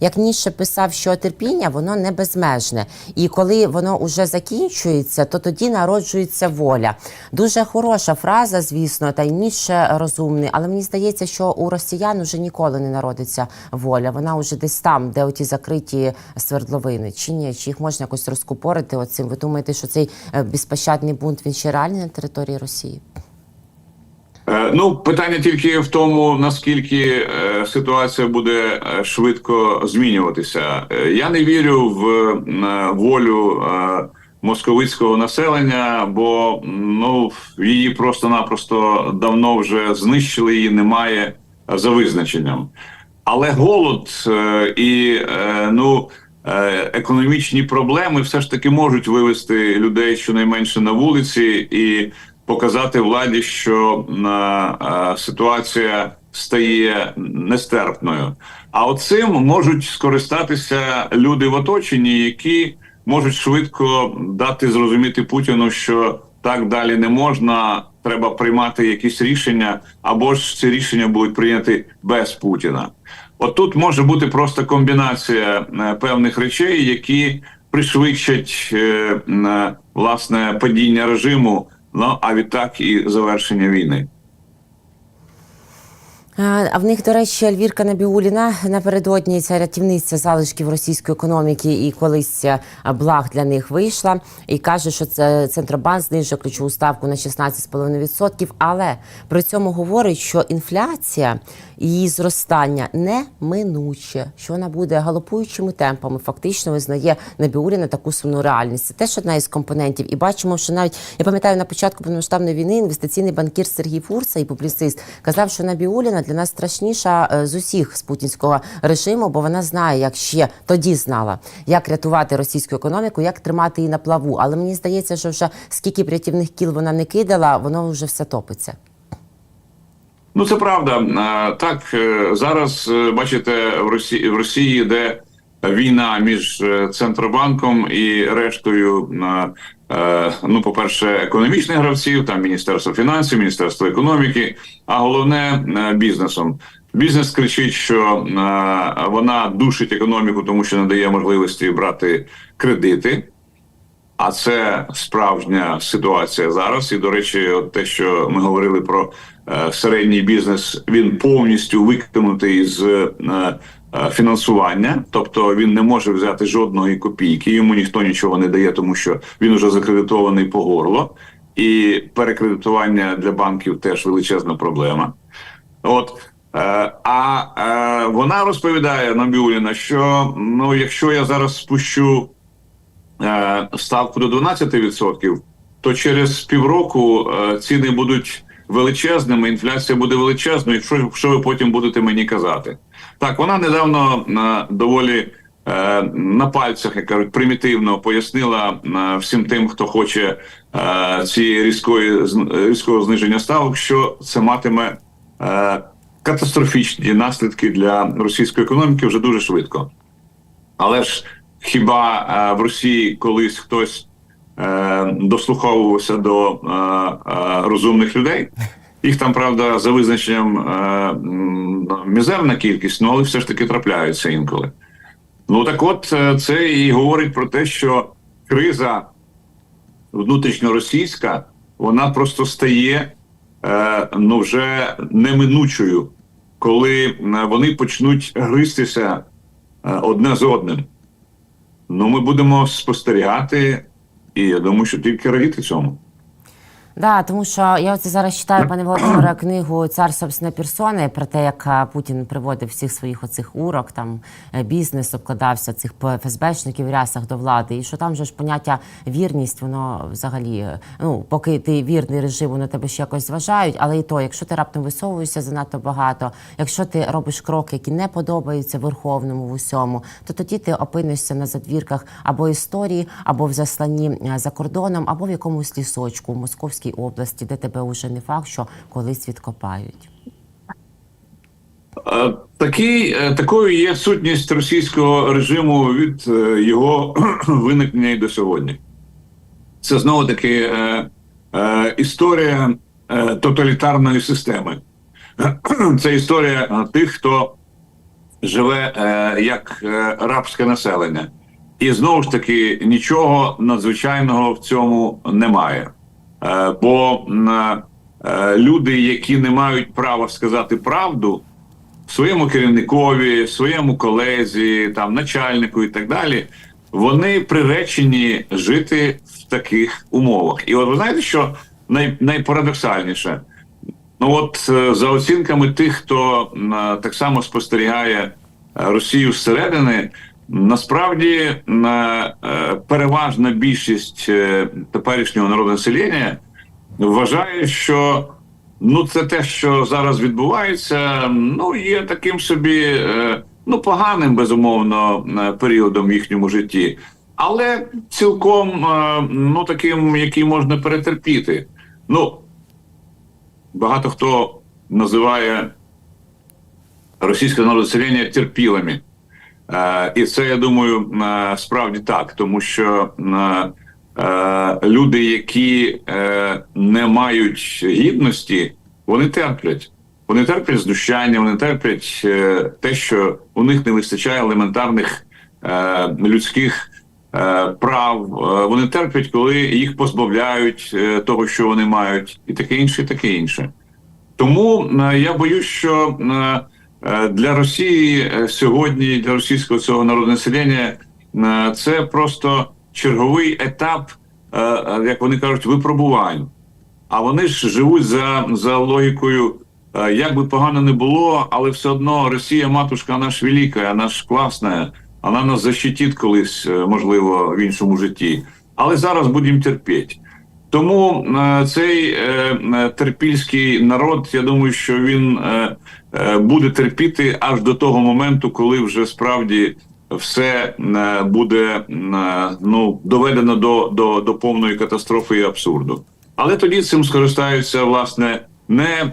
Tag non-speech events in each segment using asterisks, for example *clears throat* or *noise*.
Як Ніше писав, що терпіння воно не безмежне, і коли воно вже закінчується, то тоді народжується воля. Дуже хороша фраза, звісно, та й Ніше розумний, але мені здається, що у росіян вже ніколи не народиться воля. Вона вже десь там, де оті закриті свердловини. Чи ні? Чи їх можна якось розкупорити оцим? Ви думаєте, що цей е, безпощадний бунт він ще реальний на території Росії? Е, Ну, питання тільки в тому, наскільки е, ситуація буде е, швидко змінюватися. Я не вірю в волю московицького населення, бо ну її просто-напросто давно вже знищили, її немає за визначенням. Але голод і ну. Економічні проблеми все ж таки можуть вивести людей щонайменше на вулиці і показати владі, що е, е, ситуація стає нестерпною. А оцим можуть скористатися люди в оточенні, які можуть швидко дати зрозуміти Путіну, що так далі не можна. Треба приймати якісь рішення, або ж ці рішення будуть прийняті без Путіна. От тут може бути просто комбінація е, певних речей, які пришвидшать власне падіння режиму. Ну а відтак і завершення війни. Е, А в них, до речі, Альвірка Набіуліна напередодні ця рятівниця залишків російської економіки і колись е, благ для них вийшла і каже, що це центробанк знижує ключову ставку на 16,5%, Але при цьому говорить, що інфляція її зростання неминуче, що вона буде галопуючими темпами. Фактично визнає Набіуліна таку сумну реальність. Це теж одна із компонентів. І бачимо, що навіть я пам'ятаю на початку повномасштабної війни інвестиційний банкір Сергій Фурса і публіцист казав, що Набіуліна для нас страшніша е, з усіх з путінського режиму, бо вона знає, як ще тоді знала, як рятувати російську економіку, як тримати її на плаву. Але мені здається, що вже скільки б рятівних кіл вона не кидала, воно вже все топиться. Ну це правда. Так е, зараз е, бачите, в Росії в Росії йде війна між центробанком і рештою. Е, Ну, по перше, економічних гравців, там міністерство фінансів, міністерство економіки, а головне е, бізнесом. Бізнес кричить, що е, вона душить економіку, тому що не дає можливості брати кредити. А це справжня ситуація зараз. І до речі, от те, що ми говорили про середній бізнес, він повністю викинутий з фінансування, тобто він не може взяти жодної копійки. Йому ніхто нічого не дає, тому що він уже закредитований по горло, і перекредитування для банків теж величезна проблема. От е, а е, вона розповідає Набіуліна, що ну, якщо я зараз спущу е, ставку до 12%, то через півроку е, ціни будуть величезними, інфляція буде величезною, якщо що ви потім будете мені казати. Так, вона недавно е, доволі е, на пальцях, як кажуть, примітивно пояснила е, всім тим, хто хоче цієї різкої різкого зниження ставок, що це матиме катастрофічні наслідки для російської економіки вже дуже швидко. Але ж хіба в Росії колись хтось дослуховувався до е, е, розумних людей? Їх там, правда, за визначенням е, мізерна кількість, ну але все ж таки трапляються інколи. Ну так от е, це і говорить про те, що криза внутрішньоросійська, вона просто стає е, ну вже неминучою, коли вони почнуть гристися одне з одним. Ну, ми будемо спостерігати, і я думаю, що тільки радіти цьому. Да, тому що я оце зараз читаю, пане Володимире, книгу Цар собственно персони про те, як е, Путін приводив всіх своїх оцих урок, там е, бізнес обкладався цих ФСБшників в рясах до влади. І що там же ж поняття вірність, воно взагалі, е, ну поки ти вірний режиму, на тебе ще якось зважають. Але і то, якщо ти раптом висовуєшся занадто багато, якщо ти робиш кроки, які не подобаються верховному в усьому, то тоді ти опинишся на задвірках або історії, або в засланні за кордоном, або в якомусь лісочку в Московській області, де тебе вже не факт, що колись відкопають. Такий, е, такою є сутність російського режиму від е, його *clears throat* виникнення і до сьогодні. Це знову таки е, е, історія е, тоталітарної системи. *clears throat* Це історія е, тих, хто живе е, як рабське населення. І знову ж таки нічого надзвичайного в цьому немає. Е, бо е, люди, які не мають права сказати правду своєму керівникові, своєму колезі, там начальнику і так далі, вони приречені жити в таких умовах. І от ви знаєте, що най, найпарадоксальніше? Ну от е, за оцінками тих, хто е, так само спостерігає е, Росію зсередини, насправді е, переважна більшість е, теперішнього народу населення вважає, що ну це те, що зараз відбувається, ну є таким собі е, ну поганим безумовно періодом в їхньому житті, але цілком ну таким, який можна перетерпіти. Ну багато хто називає російське народоселення терпілими. Е, і це я думаю е, справді так, тому що е, люди, які не мають гідності, вони терплять. Вони терплять знущання, вони терплять те, що у них не вистачає елементарних людських прав. Вони терплять, коли їх позбавляють того, що вони мають, і таке інше, і таке інше. Тому я боюсь, що для Росії е, сьогодні, для російського цього народного населення, е, це просто черговий етап, е, е, як вони кажуть, випробувань. А вони ж живуть за, за логікою, е, як би погано не було, але все одно Росія, матушка, вона ж велика, вона ж класна, вона нас защитить колись, е, можливо, в іншому житті. Але зараз будемо терпіти. Тому е, цей е, е, терпільський народ, я думаю, що він буде терпіти аж до того моменту, коли вже справді все буде ну доведено до, до, до повної катастрофи і абсурду. Але тоді цим скористаються власне не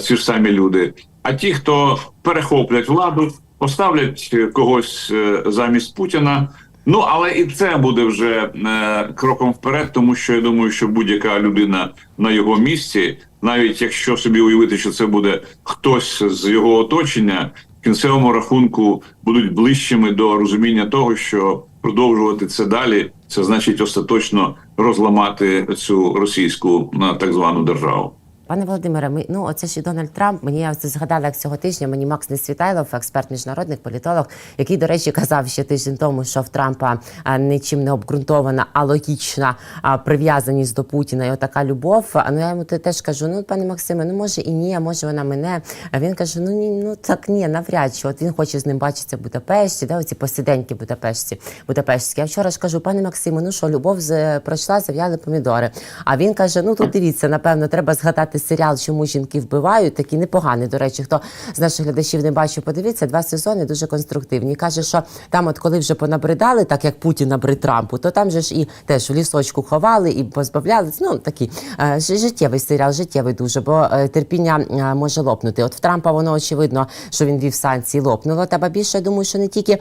ці ж самі люди, а ті, хто перехоплять владу, поставлять когось замість Путіна. Ну але і це буде вже е, кроком вперед, тому що я думаю, що будь-яка людина на його місці, навіть якщо собі уявити, що це буде хтось з його оточення, в кінцевому рахунку будуть ближчими до розуміння того, що продовжувати це далі, це значить остаточно розламати цю російську на так звану державу. Пане Володимире, ми ну оце і Дональд Трамп. Мені я згадала, як цього тижня. Мені Макс Несвітайлов, експерт міжнародних політолог, який, до речі, казав ще тиждень тому, що в Трампа нічим не обґрунтована, а логічна прив'язаність до Путіна і отака любов. А ну я йому теж кажу: ну, пане Максиме, ну може і ні, а може вона мене. А він каже: Ну ні, ну так ні, навряд чи. От він хоче з ним бачитися в Будапешті, да, оці посиденьки Будапешті, Будапештські. Я вчора ж кажу, пане Максиме, ну що, любов з пройшла, зав'яли помідори. А він каже: ну тут дивіться, напевно, треба згадати серіал, чому жінки вбивають. Такий непоганий. До речі, хто з наших глядачів не бачив, подивіться, два сезони дуже конструктивні. Каже, що там, от коли вже понабридали, так як Путін набрид Трампу, то там же ж і теж в лісочку ховали і позбавляли. Ну такий е, життєвий серіал, життєвий дуже, бо е, терпіння е, може лопнути. От в Трампа воно очевидно, що він вів санкції, лопнуло. Та більше я думаю, що не тільки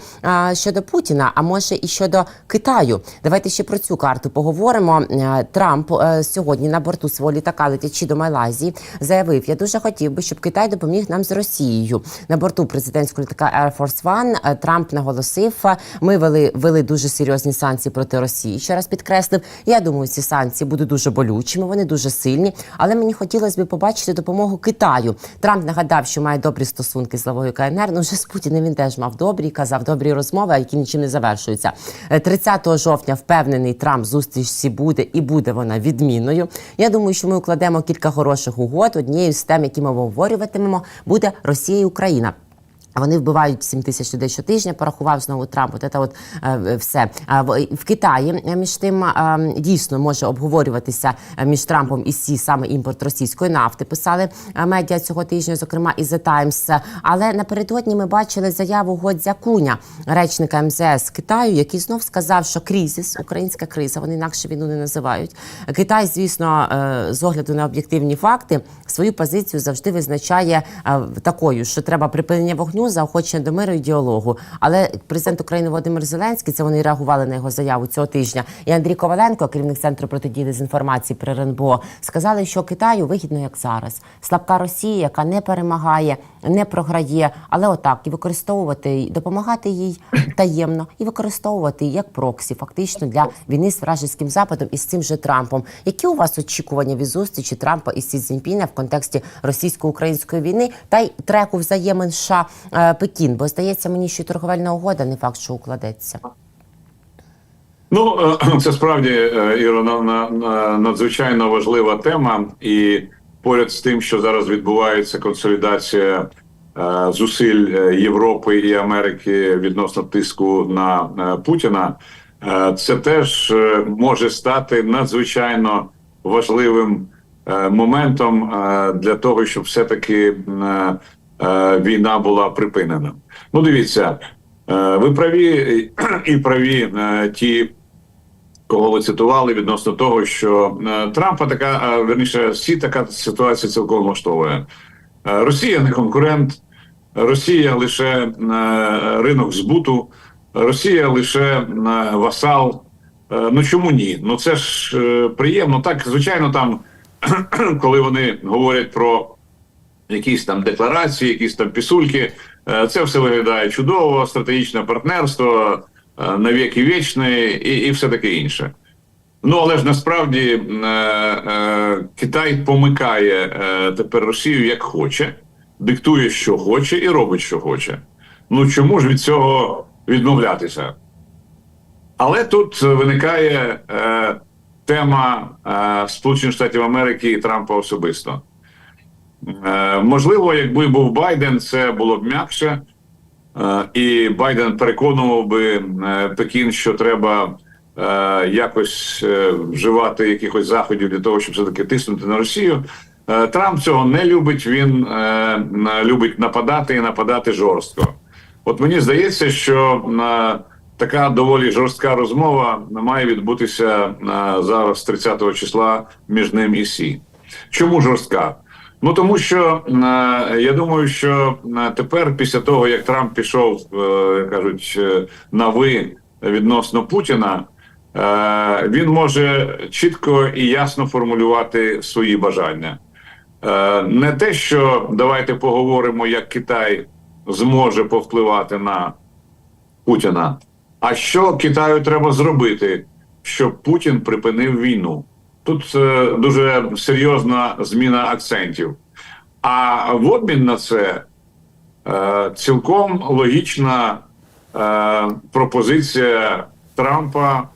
щодо Путіна, а може і щодо Китаю. Давайте ще про цю карту поговоримо. Трамп сьогодні на борту свого літака, летячи до Малайзії, заявив: я дуже хотів би, щоб Китай допоміг нам з Росією. На борту президентського літака Air Force One е, Трамп наголосив, е, ми вели, вели дуже серйозні санкції проти Росії. Ще раз підкреслив. Я думаю, ці санкції будуть дуже болючими, вони дуже сильні. Але мені хотілося б побачити допомогу Китаю. Трамп нагадав, що має добрі стосунки з главою КНР. Ну вже з Путіним він теж мав добрі, казав добрі розмови, які нічим не завершуються. Е, 30 жовтня впевнений Трамп зустрічці буде і буде вона відмінною. Я думаю, що ми укладемо кілька хороших угод. Однією з тем, які ми обговорюватимемо, буде Росія і Україна. Вони вбивають 7 тисяч людей щотижня, порахував знову Трамп. От от е, все. В, Китаї е, між тим е, дійсно може обговорюватися е, між Трампом і Сі саме імпорт російської нафти. Писали медіа цього тижня, зокрема і The Times. Але напередодні ми бачили заяву Годзякуня, речника МЗС Китаю, який знов сказав, що кризис, українська криза, вони інакше війну не називають. Китай, звісно, з огляду на об'єктивні факти, свою позицію завжди визначає е, такою, що треба припинення вогню заохочення до миру і діалогу. Але президент України Володимир Зеленський, це вони реагували на його заяву цього тижня. І Андрій Коваленко, керівник центру протидії дезінформації при РНБО, сказали, що Китаю вигідно як зараз. Слабка Росія, яка не перемагає, не програє, але отак і використовувати, допомагати їй таємно, і використовувати її як проксі, фактично для війни з вражеським западом і з цим же Трампом. Які у вас очікування від зустрічі Трампа і Сі Цзіньпіна в контексті російсько-української війни та й треку взаємин США Пекін? Бо здається мені, що торговельна угода не факт, що укладеться. Ну е, *clears throat* це справді е, на- надзвичайно важлива тема, і поряд з тим, що зараз відбувається консолідація е, зусиль е, Європи і Америки відносно тиску на е, Путіна, е, це теж е, може стати надзвичайно важливим е, моментом е, для того, щоб все таки війна була припинена. Ну, дивіться, е, ви праві і праві е, ті кого ви цитували відносно того, що е, Трампа така е, верніше, всі така ситуація цілком влаштовує. Е, Росія не конкурент, Росія лише е, ринок збуту, Росія лише е, васал. Е, Ну чому ні? Ну це ж е, приємно. Так, звичайно, там *clears throat* коли вони говорять про якісь там декларації, якісь там пісульки, е, це все виглядає чудово, стратегічне партнерство, е, навіки вічне і, і все таке інше. Ну але ж насправді е, е, Китай помикає е, тепер Росію як хоче, диктує, що хоче, і робить, що хоче. Ну чому ж від цього відмовлятися? Але тут виникає е, тема е, Сполучених Штатів Америки і Трампа особисто. Е, можливо, якби був Байден, це було б м'якше, е, і Байден переконував би е, Пекін, що треба якось вживати якихось заходів для того, щоб все таки тиснути на Росію. Трамп цього не любить. Він любить нападати і нападати жорстко. От мені здається, що така доволі жорстка розмова має відбутися зараз 30 числа між ним і Сі. Чому жорстка? Ну тому що е, я думаю, що е, тепер, після того як Трамп пішов, е, кажуть, на ви відносно Путіна, він може чітко і ясно формулювати свої бажання. Не те, що давайте поговоримо, як Китай зможе повпливати на Путіна, а що Китаю треба зробити, щоб Путін припинив війну. Тут е, дуже серйозна зміна акцентів. А в обмін на це е, цілком логічна е, пропозиція Трампа,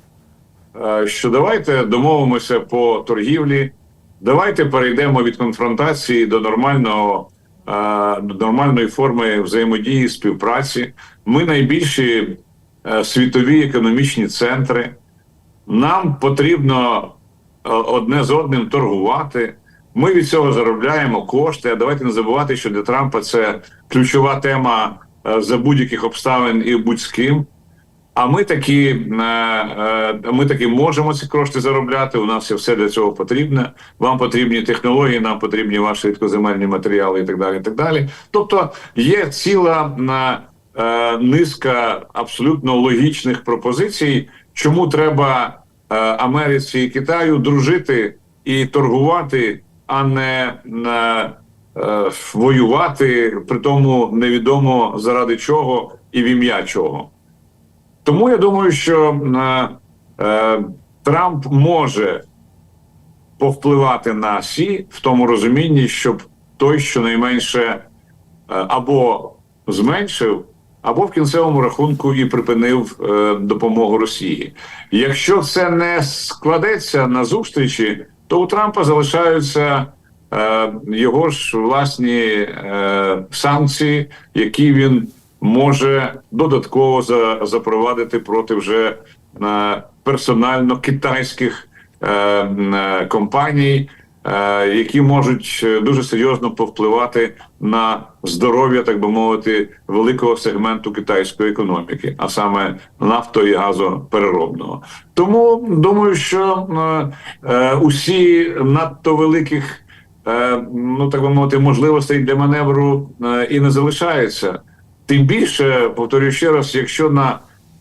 що давайте домовимося по торгівлі, давайте перейдемо від конфронтації до нормального. нормальної форми взаємодії співпраці. Ми найбільші світові економічні центри. Нам потрібно одне з одним торгувати. Ми від цього заробляємо кошти. А давайте не забувати, що для Трампа це ключова тема е, за будь-яких обставин і будь з ким. А ми такі, е, е, ми таки можемо ці кошти заробляти. У нас є все для цього потрібне. Вам потрібні технології, нам потрібні ваші рідкоземельні матеріали і так далі. І так далі. Тобто є ціла е, е, низка абсолютно логічних пропозицій, чому треба е, Америці і Китаю дружити і торгувати, а не е, е, воювати, при тому невідомо заради чого і в ім'я чого. Тому я думаю, що е, е, Трамп може повпливати на Сі в тому розумінні, щоб той щонайменше е, або зменшив, або в кінцевому рахунку і припинив е, допомогу Росії. Якщо це не складеться на зустрічі, то у Трампа залишаються е, його ж власні е, санкції, які він може додатково за, запровадити проти вже е, персонально китайських е, е, компаній, які можуть е, дуже серйозно повпливати на здоров'я, так би мовити, великого сегменту китайської економіки, а саме нафто і газопереробного. Тому думаю, що е, е, усі надто великих. Е, ну так би мовити, можливостей для маневру е, і не залишається. Тим більше, повторюю ще раз, якщо на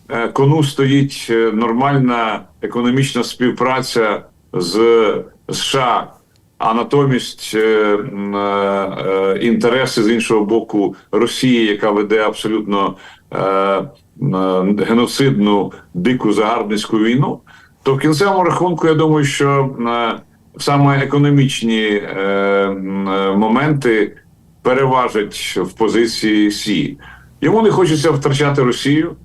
е, кону стоїть е, нормальна економічна співпраця з США, а натомість е, е, е, інтереси з іншого боку Росії, яка веде абсолютно геноцидну дику загарбницьку війну, то в кінцевому рахунку я думаю, що саме економічні моменти переважать в позиції Сі. Йому не хочеться втрачати Росію,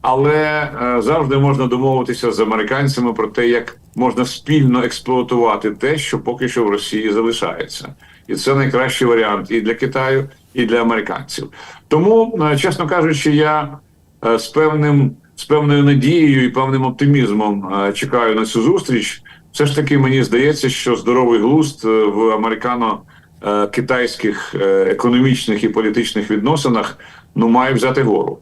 але завжди можна домовитися з американцями про те, як можна спільно експлуатувати те, що поки що в Росії залишається, і це найкращий варіант і для Китаю, і для американців. Тому, е, чесно кажучи, я е, з певним з певною надією і певним оптимізмом е, чекаю на цю зустріч. Все ж таки, мені здається, що здоровий глузд в американо-китайських е, економічних і політичних відносинах ну має взяти гору.